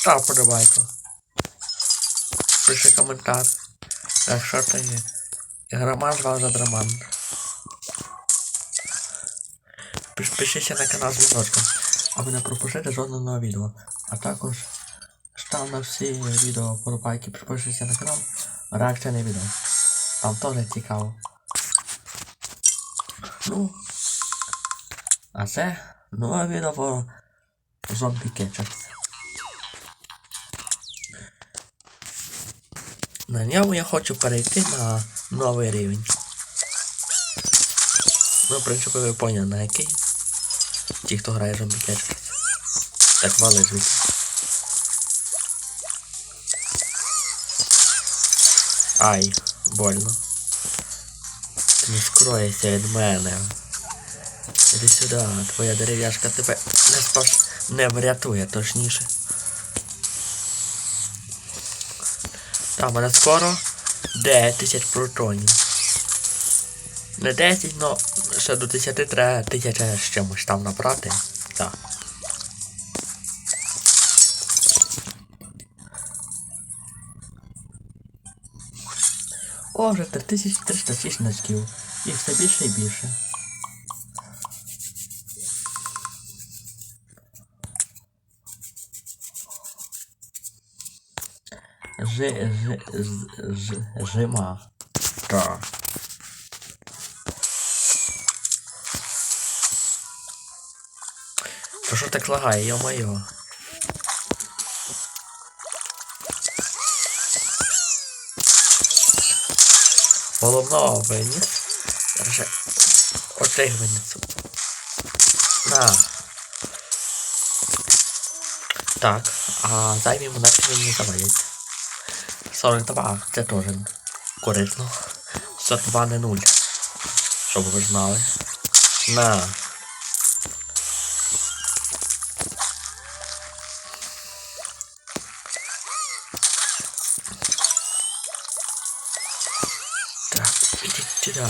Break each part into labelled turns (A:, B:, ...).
A: Став подобайку. Пиши коментар. Якщо ти є. Ігроман звав за драман. Підпишися на канал з дзвіночком, аби не пропустити жодного відео. А також став на всі відео подобайки, підпишися на канал. Реакція відео. Там теж цікаво. Ну. А це нове відео про зомбі кетчерс. На ньому я хочу перейти на новий рівень. Ну, в принципі, ви поняли на який. Ті, хто грає зомбі кетчерс. Так вали звідси. Ай, больно. Ти не скроєшся від мене. Іди сюди, твоя дерев'яшка тебе не спас... не врятує, точніше. Там мене скоро 10 тисяч протонів. Не 10, но ще до 10 треба тисяча з чимось там набрати. Так. О, вже 3306 значків. Їх все більше і більше. Ж, ж, ж, ж, жима. Так. То що так лагає, йо-моє? Головного виніс. Вже оцей винесу. На. Так, а займі монетки він не заводять. 42, це теж корисно. 42 не 0. Щоб ви знали. На. Так, ідіть сюди.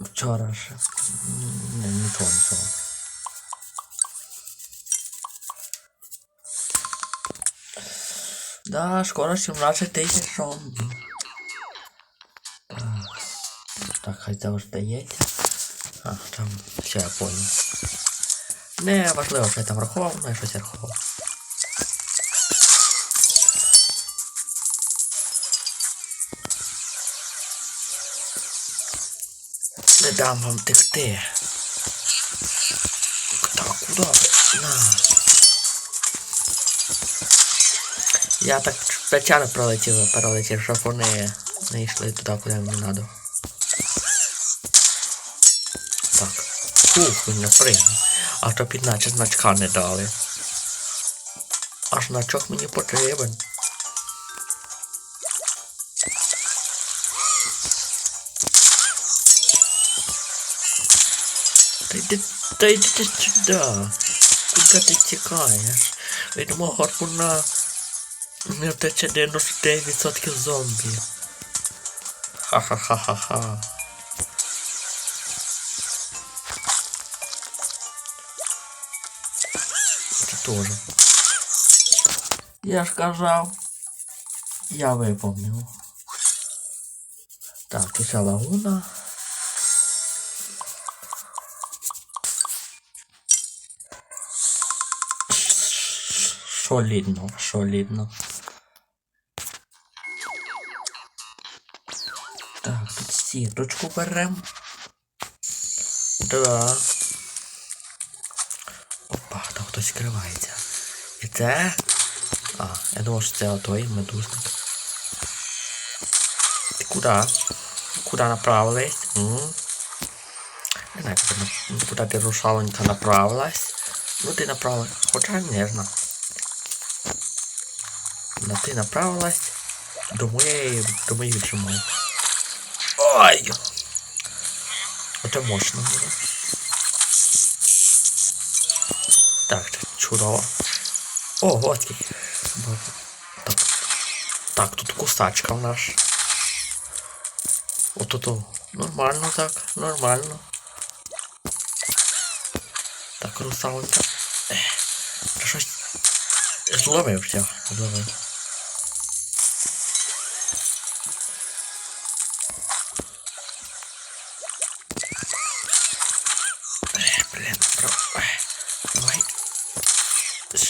A: Вчора м, Не, нічого, нічого. Да, скоро 17 тисяч зомбі. Так, це вже здається. А, там все я понял. Не важливо, що я там рахував, ну я щось я рахував. Не дам вам текти. Так, куда? На. Я так спеціально пролетів, перелетів, щоб вони не йшли туди, куди мені треба. Так. Фух, він не пригнув. А то під значка не дали. А значок мені потрібен. Та йди, та йди ти сюди. Куди ти тікаєш? Від мого гарпуна не втече 99% зомбі. Ха-ха-ха-ха-ха. Це теж. Я ж казав. Я виповнив. Так, тут ця лагуна. Солідно. Тут сіточку берем. Да. Опа, там хтось скривається. І це. А, я думав, що це той медузник. Ти куди? Куди направилась? М? Не знаю, куди, куди ти рушаленька направилась. Ну ти направилась. Хоча не знаю. Но ти направилась до моєї, до моєї чому. Ой! Оце мощно було. Так, чудово. О, от Так. Так, тут кусачка в нас. От тут. Нормально так, нормально. Так, русалка. Та щось. Зловив все. Зловив.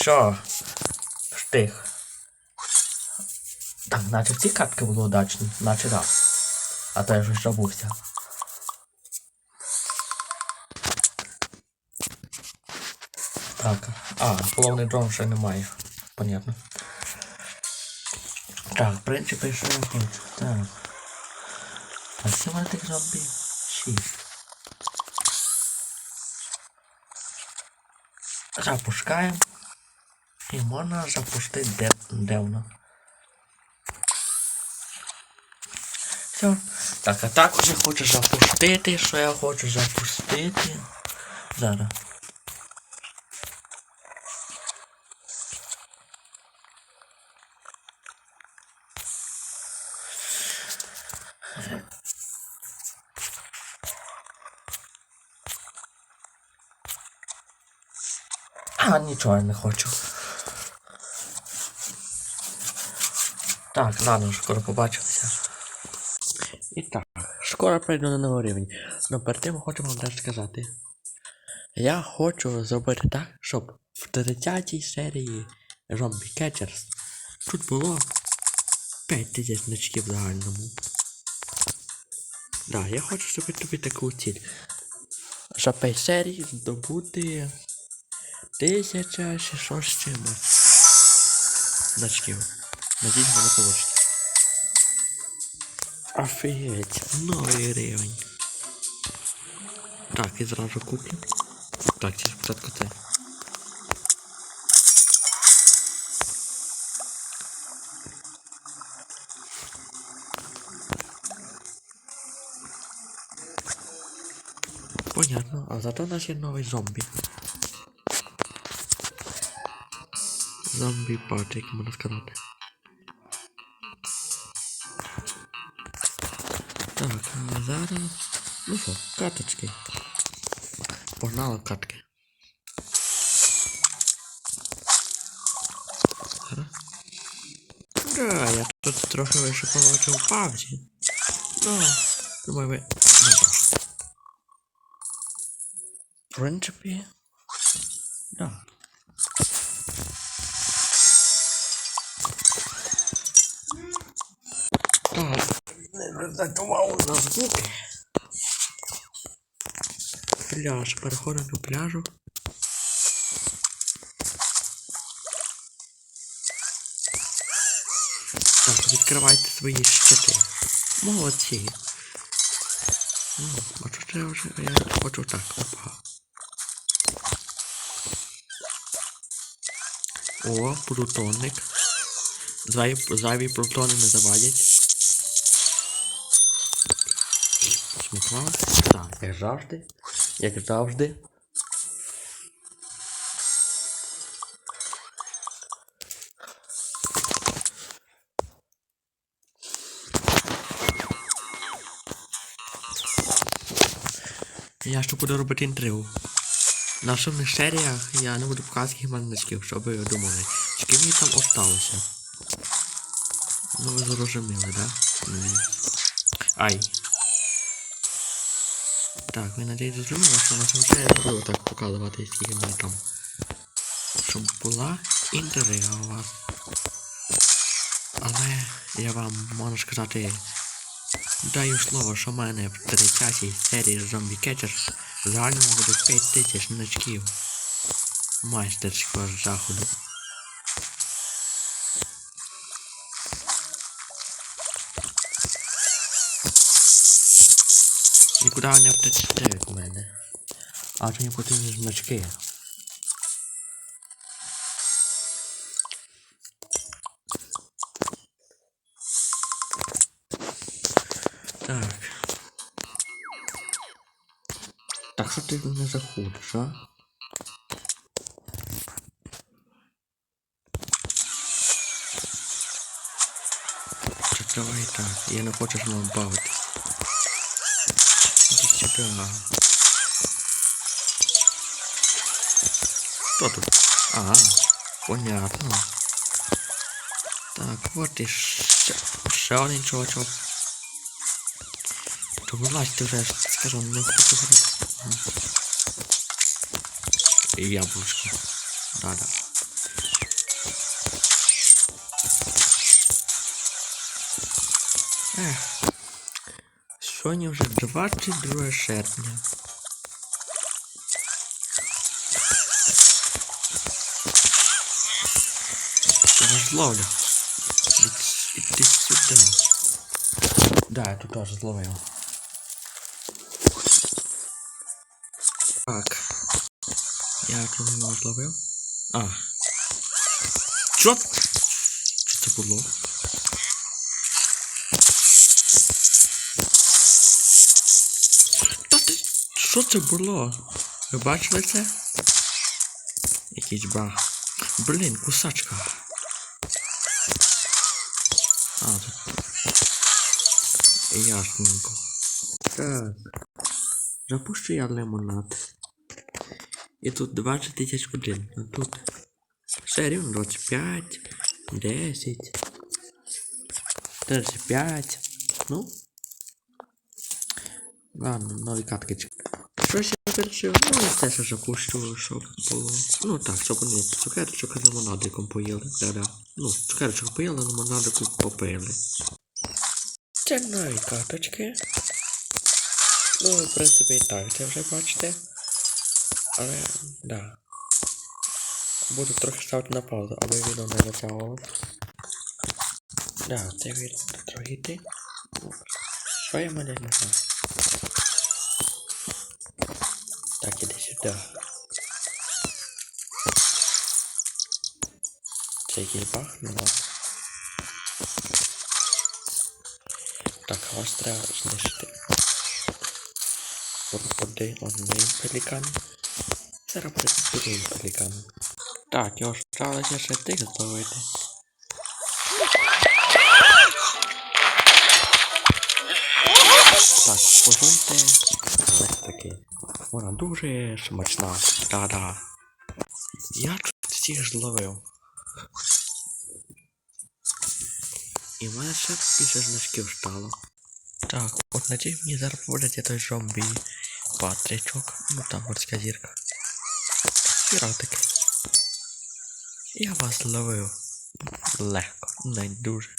A: Що? Штих. Так, наче ці катки були удачні, наче да. А то я вже забувся. Так, а, головний дрон ще немає. Понятно. Так, в принципі, що я хочу. Так. А що в мене тих зомбі? Шість. Запускаємо. І можна запустити де, де воно. Все. Так, а також я хочу запустити, що я хочу запустити. Зараз. А, нічого я не хочу. Так, ладно, скоро побачимося. І так, скоро прийду на новий рівень. Но перед тим хочу вам дещо сказати. Я хочу зробити так, щоб в 30 серії Zombie Catchers тут було 5000 значків в загальному. Да, я хочу зробити тобі таку ціль. За 5 серій здобути 1600 чимось. Значків. Надіюсь, в мене вийде. Офігеть, новий рівень. Так, і зразу куплю. Так, ці спочатку це. Понятно, а зато у нас є новий зомбі. Зомбі пат, як а зараз. Ну що, каточки. Погнали в катки. Зараз. Да, я тут трохи вище получив в павзі. Ну, не звертав на звуки. Пляж, переходимо до пляжу. Так, відкривайте свої щити. Молодці. А що я вже я хочу так, опа. О, плутонник. Зайві плутони не завадять. Смакла. Так, як завжди. Як завжди. Я ще буду робити інтригу. В наступних серіях я не буду показувати хіманницьких, щоб ви думали, скільки мені там осталося. Ну ви зрозуміли, да? Ай. Так, ви надіюсь зрозуміли, що на цьому серії я буду так показувати, скільки мені там. Щоб була інтрига у вас. Але я вам можу сказати, даю слово, що в мене в 30 серії Catcher в загальному буде 5000 значків майстерського заходу. Нікуди не втечете від мене. А то не потрібні значки. Так. Так що ти не заходиш, а? Давай так, я не хочу з мною бавитись. Іди сюди. Тут? Ага, понятно. Так, вот і ще, один чувачок. То вилазьте вже, скажу, не хочу. Ага. І яблучко. Да-да. Ех. Сьогодні вже 22 серпня. Я вас зловлю. Іди, іди сюди. Да, я тут теж зловив. Так. Я тут не зловив. А. Чо? Що це було? Що це було? Ви бачили це? Якийсь баг. Блін, кусачка. А, тут. Ясненько. Так. Запущу я лимонад. І тут 20 тисяч один. А тут. Все рівно 25, 10, 35. Ну. Ладно, нові катки. Вирішив? Ну, і те, що запущу, щоб було. Ну так, щоб вони цукерочок і лимонадиком поїли. Да-да. Ну, цукерочок поїли, лимонадику попили. Це нові каточки. Ну, в принципі, і так, це вже бачите. Але, да. Буду трохи ставити на паузу, аби відео не затягувало. Да, це відео трохи йти. Що я мене не знаю. Так. Це якийсь бах? Ну ладно. Так, а вас треба знищити. Один, один пелікан. Зараз буде другий пелікан. Так, його ж сталося ще тих зловити. Так, пожуйте. Вона дуже смачна. Да-да. Я тут всіх зловив. І в мене ще більше значків стало. Так, от надію мені зараз поводиться той зомбі патричок. Ну там морська зірка. Піратики. Я вас зловив. Легко, не дуже.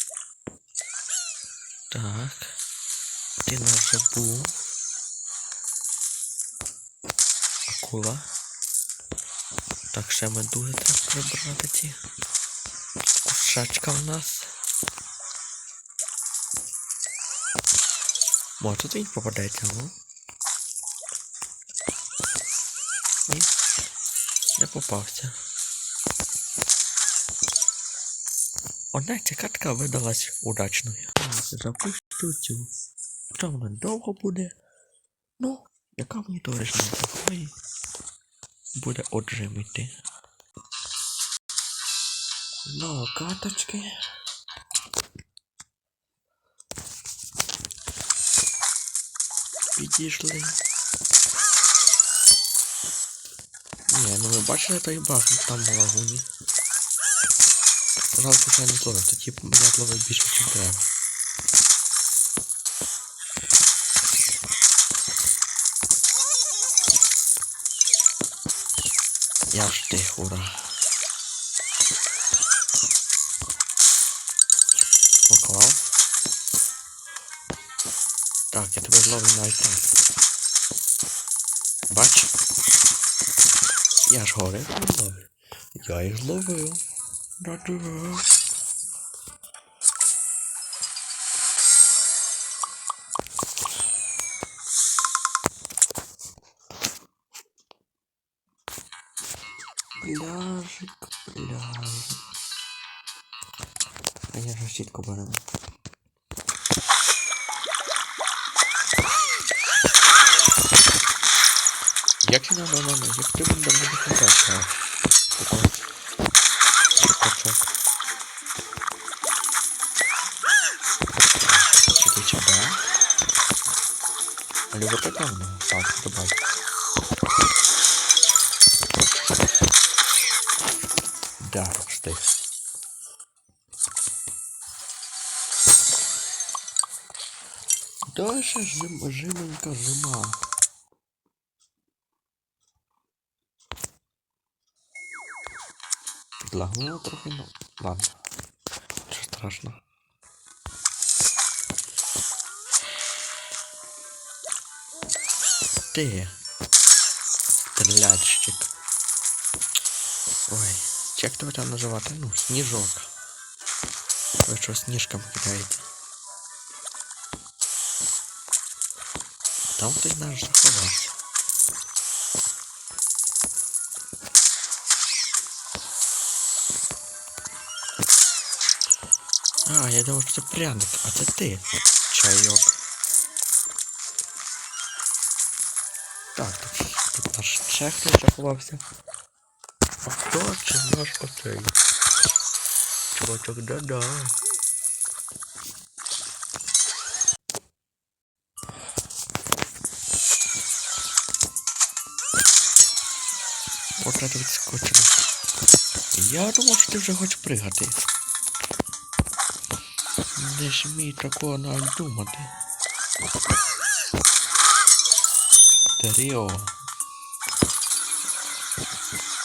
A: Так. Ти нас вже був. Акула. Так, ще медузи треба прибрати ці. Кушачка в нас. Може тут він попадається, ну? Ні. Не попався. Одна ця катка видалась удачною. Запущу цю. Хоча вона довго буде. Ну, яка мені то буде отжимити. Ну, каточки. Підійшли. Ні, ну ви бачили той баг там на лагуні. Жалко, що я не зловив, то типу мене зловив більше, ніж треба. Тих, ура. Поклав. Так, я тебе зловив навіть так. Бач? Я ж горе зловив. Я їх зловив. Да-да. Пляжик, пляжик. А я ж щітку беремо. Як не надо, надо, як ти будеш давно. Качок. Вот это у? Так, добавь. Дальше жим, жименька зима. Підлагнуло трохи, ну ладно. Що страшно. Ти. Стріляччик. Ой, чи як тебе там називати? Ну, сніжок. Ви що сніжками кидаєте? Там хтось наш заховався. А, я думав, що це пряник, а це ти. Чайок. Так, тут, тут наш хтось заховався. А хто це наш оцей? Чувачок, да-да. От это відскочило. Я думав, що ти вже хочеш пригати. Не смій такого навіть думати. Теріо.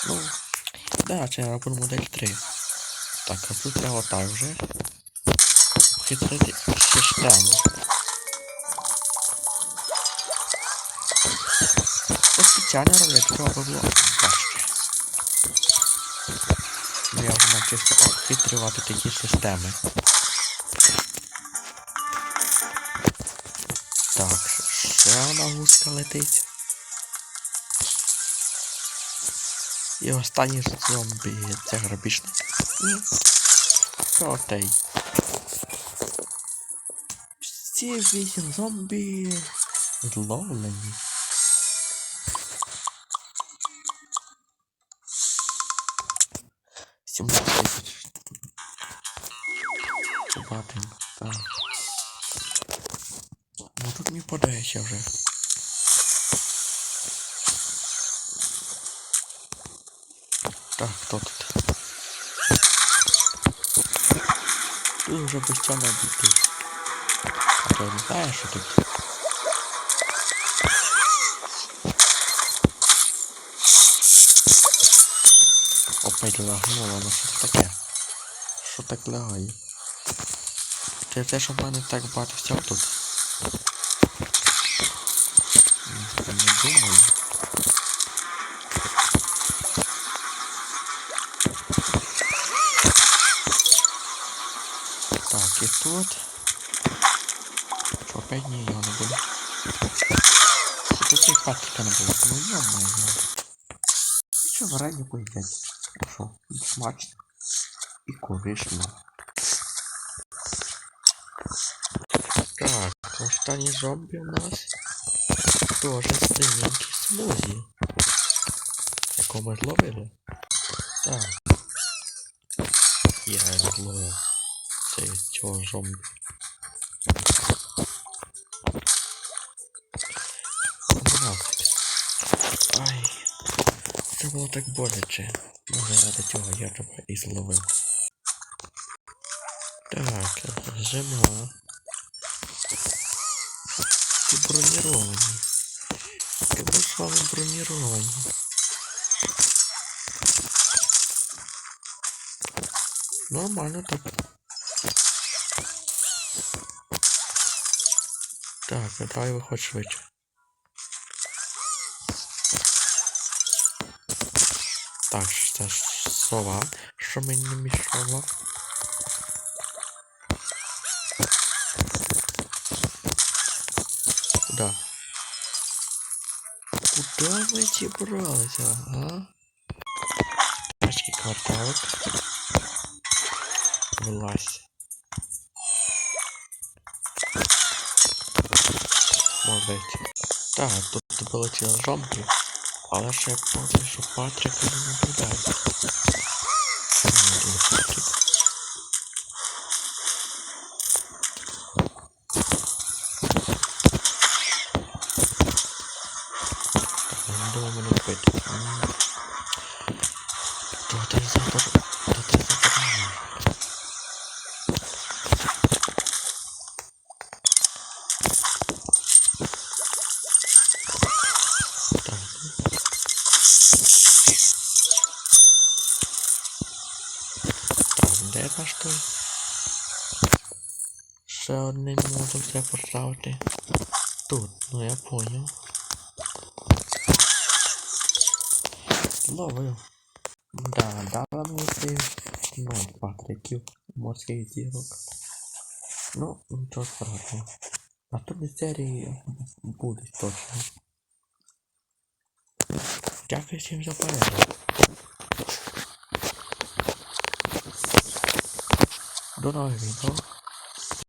A: Ну, да, це робимо модель 3. Так, а тут треба так вже. Хитрити систему. Це спеціально роблять, щоб було навчився обхитрювати такі системи. Так, ще одна гуска летить. І останній зомбі. Це грабіжник. Ні. Це отей. Ці вісім зомбі зловлені. Подається вже. Так, хто тут? Тут вже постійно обійти. А то не знаєш, що тут? Опять лагнуло, ну що це таке? Що так лагає? Це те, що в мене так багато всього тут. М, Я не думаю. Так, і тут. Що опять ні, його не буде. Що тут і патрика не було. Ну ё-моё. Що варення поїдять? Що? Смачно. І корисно. Так, останній зомбі у нас тоже синенький смузі. Якого ми зловили? Так. Я його зловив. Це цього зомбі. Було так боляче. Ну, заради цього я тебе і зловив. Так, зима. Ти броніровані. Ти з вами броніровані. Нормально так. Так, давай виходь швидше. Так, що це ж сова, що мені не мішала. Куда? Куда ми зібралися, а? Тачки кварталик. Вилазь. Молодець. Так, тут було ці зомбі, Fala chefe, professor Pátria, aqui na verdade. Tá наш той? Ще один мозок треба поставити. Тут, ну я понял. Ловив. Да, дала мені ну, патриків морських зірок. Ну, нічого страшного. Наступні серії будуть точно. Дякую всім за перегляд. До нових відео.